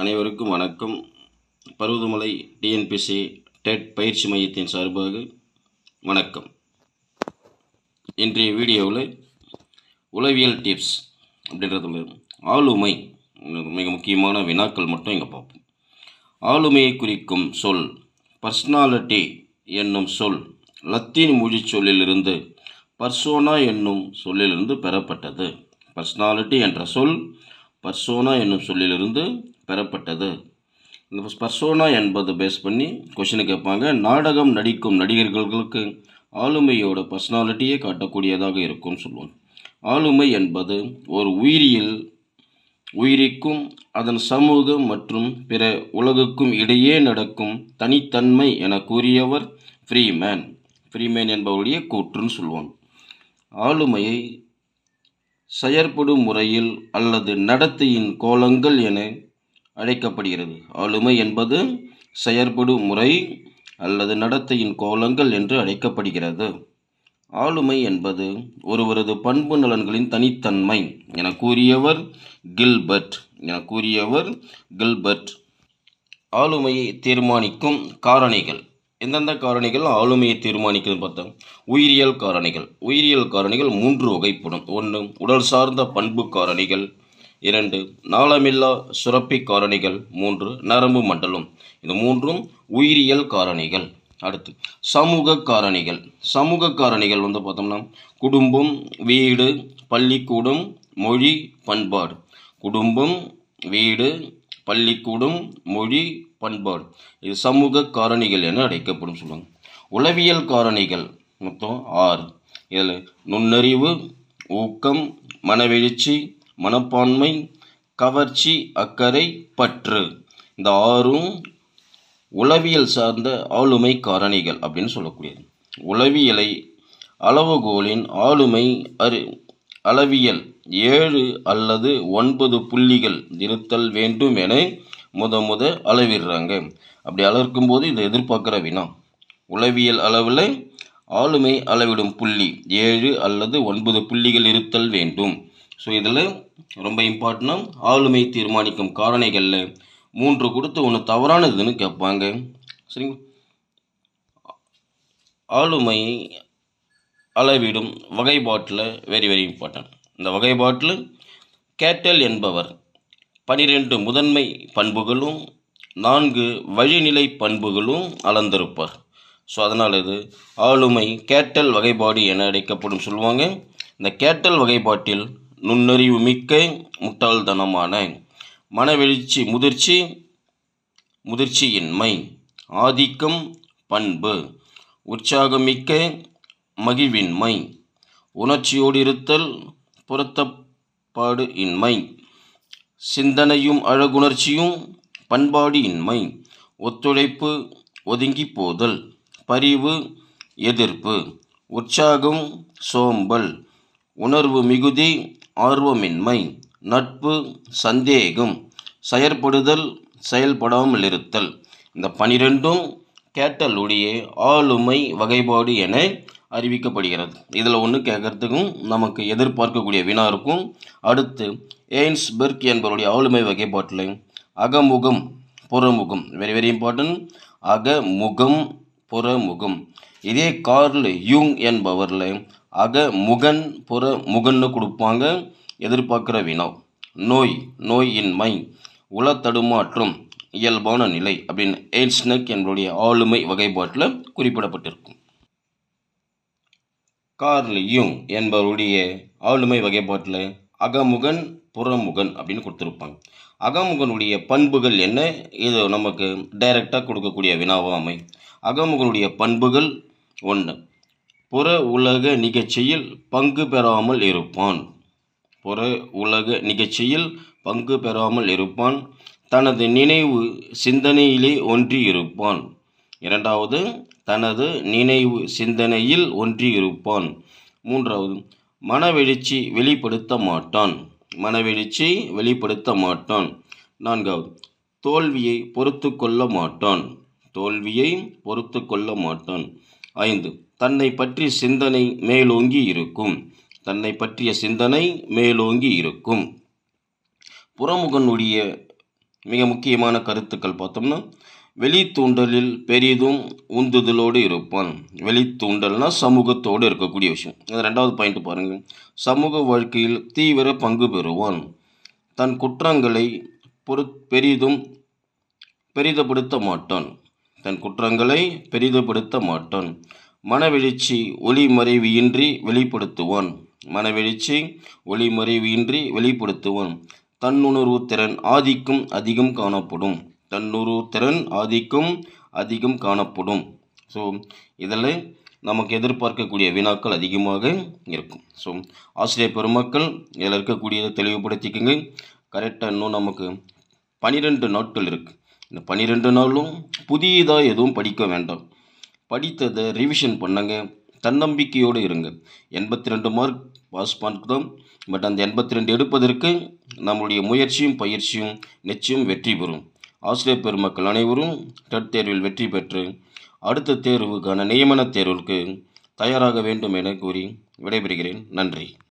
அனைவருக்கும் வணக்கம். Parvathamalai TNPSC dead பயிற்சி மையத்தின் சார்பாக வணக்கம். இன்றைய வீடியோவில் உளவியல் டிப்ஸ் அப்படின்றது ஆளுமை மிக முக்கியமான வினாக்கள் மட்டும் இங்கே பார்ப்போம். ஆளுமையை குறிக்கும் சொல் பர்சனாலிட்டி என்னும் சொல் லத்தீன் மொழி சொல்லிலிருந்து பர்சோனா என்னும் சொல்லிலிருந்து பெறப்பட்டது. பர்சனாலிட்டி என்ற சொல் பர்சோனா என்னும் சொல்லிலிருந்து பெறப்பட்டது. இந்த பர்சோனா என்பதை பேஸ் பண்ணி கொஷினை கேட்பாங்க. நாடகம் நடிக்கும் நடிகர்களுக்கு ஆளுமையோட பர்சனாலிட்டியை காட்டக்கூடியதாக இருக்கும்னு சொல்லுவோம் ஆளுமை என்பது ஒரு உயிரியல் உயிரிக்கும் அதன் சமூகம் மற்றும் பிற உலகுக்கும் இடையே நடக்கும் தனித்தன்மை என கூறியவர் ஃப்ரீமேன் ஃப்ரீமேன் என்பவருடைய கூற்றுன்னு சொல்லுவாங்க. ஆளுமையை செயற்படும் முறையில் அல்லது நடத்தையின் கோலங்கள் என அழைக்கப்படுகிறது. ஆளுமை என்பது செயற்படும் முறை அல்லது நடத்தையின் கோலங்கள் என்று அழைக்கப்படுகிறது. ஆளுமை என்பது ஒருவரது பண்பு நலன்களின் தனித்தன்மை என கூறியவர் கில்பர்ட். என கூறியவர் கில்பர்ட். ஆளுமையை தீர்மானிக்கும் காரணிகள். எந்தெந்த காரணிகள்? ஆளுமையை தீர்மானிக்கிறது பார்த்தோம். உயிரியல் காரணிகள். உயிரியல் காரணிகள் மூன்று வகைப்படும். ஒன்று உடல் சார்ந்த பண்பு காரணிகள். இரண்டு நாளமில்லா சுரப்பி காரணிகள். மூன்று நரம்பு மண்டலம். இது மூன்றும் உயிரியல் காரணிகள். அடுத்து சமூக காரணிகள். சமூக காரணிகள் வந்து பார்த்தோம்னா குடும்பம் வீடு பள்ளிக்கூடம் மொழி பண்பாடு. குடும்பம் வீடு பள்ளிக்கூடம் மொழி பண்பாடு. இது சமூக காரணிகள் என அழைக்கப்படும் சொல்லுவாங்க. உளவியல் காரணிகள் மொத்தம் ஆறு. இதில் நுண்ணறிவு ஊக்கம் மனவெழுச்சி மனப்பான்மை கவர்ச்சி அக்கறை பற்று. இந்த ஆறும் உளவியல் சார்ந்த ஆளுமை காரணிகள் அப்படின்னு சொல்லக்கூடியது. உளவியலை அளவுகோலின் ஆளுமை அறி அளவியல் ஏழு அல்லது ஒன்பது புள்ளிகள் இருத்தல் வேண்டும் என முத முத அளவிடுறாங்க. அப்படி அளவிருக்கும் போது இதை எதிர்பார்க்குற வினா. உளவியல் அளவில் ஆளுமை அளவிடும் புள்ளி ஏழு அல்லது ஒன்பது புள்ளிகள் இருத்தல் வேண்டும். ஸோ இதில் ரொம்ப இம்பார்ட்டண்ட்டாக ஆளுமை தீர்மானிக்கும் காரணிகளில் மூன்று கொடுத்து ஒன்று தவறானதுன்னு கேட்பாங்க. சரிங்களா ஆளுமை அளவிடும் வகைப்பாட்டில் வெரி வெரி இம்பார்ட்டன்ட் இந்த வகைப்பாட்டில் கேட்டல் என்பவர் பனிரெண்டு முதன்மை பண்புகளும் நான்கு வழிநிலை பண்புகளும் அளந்திருப்பார். ஸோ அதனால் இது ஆளுமை கேட்டல் வகைப்பாடு என அழைக்கப்படும் சொல்லுவாங்க. இந்த கேட்டல் வகைப்பாட்டில் நுண்ணறிவு மிக்க முட்டாள்தனமான மனவெழுச்சி முதிர்ச்சி முதிர்ச்சியின்மை ஆதிக்கம் பண்பு உற்சாகமிக்க மகிழ்வின்மை உணர்ச்சியோடு இருத்தல் இன்மை சிந்தனையும் அழகுணர்ச்சியும் பண்பாடு இன்மை ஒத்துழைப்பு ஒதுங்கி போதல் பரிவு எதிர்ப்பு உற்சாகம் சோம்பல் உணர்வு மிகுதி ஆர்வமின்மை நட்பு சந்தேகம் செயற்படுதல் செயல்படாமல் இருத்தல் இந்த பனிரெண்டும் கேட்டலுடைய ஆளுமை வகைப்பாடு என அறிவிக்கப்படுகிறது. இதில் ஒன்று கேட்கறதுக்கும் நமக்கு எதிர்பார்க்கக்கூடிய வினா இருக்கும் அடுத்து எய்ன்ஸ்பெர்க் என்பவருடைய ஆளுமை வகைப்பாட்டில் அகமுகம் புறமுகம் வெரி வெரி இம்பார்ட்டன்ட் அகமுகம் புறமுகம். இதே கார்ல் யூங் என்பவரில் அகமுகன் புற முகன்னு கொடுப்பாங்க. எதிர்பார்க்குற வினா நோய் நோயின்மை உல தடுமாற்றம் இயல்பான நிலை அப்படின்னு எய்ட்ஸ்னக் என்பவருடைய ஆளுமை வகைப்பாட்டில் குறிப்பிடப்பட்டிருக்கும். கார்ல் யூங் என்பவருடைய ஆளுமை வகைப்பாட்டில் அகமுகன் புறமுகன் அப்படின்னு கொடுத்துருப்பாங்க. அகமுகனுடைய பண்புகள் என்ன? இது நமக்கு டைரெக்டாக கொடுக்கக்கூடிய வினாவாமை. அகமுகனுடைய பண்புகள் ஒன்று புற உலக நிகழ்ச்சியில் பங்கு பெறாமல் இருப்பான். புற உலக நிகழ்ச்சியில் பங்கு பெறாமல் இருப்பான். தனது நினைவு சிந்தனையிலே ஒன்றி இருப்பான் இரண்டாவது தனது நினைவு சிந்தனையில் ஒன்றி இருப்பான் மூன்றாவது மனவெழுச்சி வெளிப்படுத்த மாட்டான். மனவெழுச்சி வெளிப்படுத்த மாட்டான். நான்காவது தோல்வியை பொறுத்து கொள்ள மாட்டான். தோல்வியை பொறுத்து கொள்ள மாட்டான். ஐந்து. தன்னை பற்றிய சிந்தனை மேலோங்கி இருக்கும். தன்னை பற்றிய சிந்தனை மேலோங்கி இருக்கும். புறமுகனுடைய மிக முக்கியமான கருத்துக்கள் பார்த்தோம்னா வெளித்தூண்டலில் பெரிதும் உந்துதலோடு இருப்பான். வெளித்தூண்டல்னால் சமூகத்தோடு இருக்கக்கூடிய விஷயம். அது ரெண்டாவது பாயிண்ட் பாருங்கள் சமூக வாழ்க்கையில் தீவிர பங்கு பெறுவான். தன் குற்றங்களை பொறு பெரிதும் பெரிதப்படுத்த மாட்டான். தன் குற்றங்களை பெரிதுபடுத்த மாட்டான். மனவெழுச்சி ஒளிமறைவியின்றி வெளிப்படுத்துவான். மனவெழுச்சி ஒளிமறைவியின்றி வெளிப்படுத்துவான். தன்னுணர்வு திறன் ஆதிக்கும் அதிகம் காணப்படும். தன்னுணர்வு திறன் ஆதிக்கும் அதிகம் காணப்படும். ஸோ இதில் நமக்கு எதிர்பார்க்கக்கூடிய வினாக்கள் அதிகமாக இருக்கும். ஸோ ஆசிரியர் பெருமக்கள் இதில் இருக்கக்கூடியதை தெளிவுபடுத்திக்கோங்க. கரெக்டாக இன்னும் நமக்கு பன்னிரெண்டு நாட்கள் இருக்குது இந்த பன்னிரெண்டு நாளும் புதியதாக எதுவும் படிக்க வேண்டாம். படித்ததை ரிவிஷன் பண்ணுங்க. தன்னம்பிக்கையோடு இருங்க. எண்பத்தி ரெண்டு மார்க் பாஸ் தான். பட் அந்த எண்பத்தி ரெண்டு எடுப்பதற்கு நம்மளுடைய முயற்சியும் பயிற்சியும் நிச்சயம் வெற்றி பெறும். ஆசிரியர் பெருமக்கள் அனைவரும் டெட் தேர்வில் வெற்றி பெற்று அடுத்த தேர்வுக்கான நியமன தேர்வுக்கு தயாராக வேண்டும் என கூறி விடைபெறுகிறேன். நன்றி.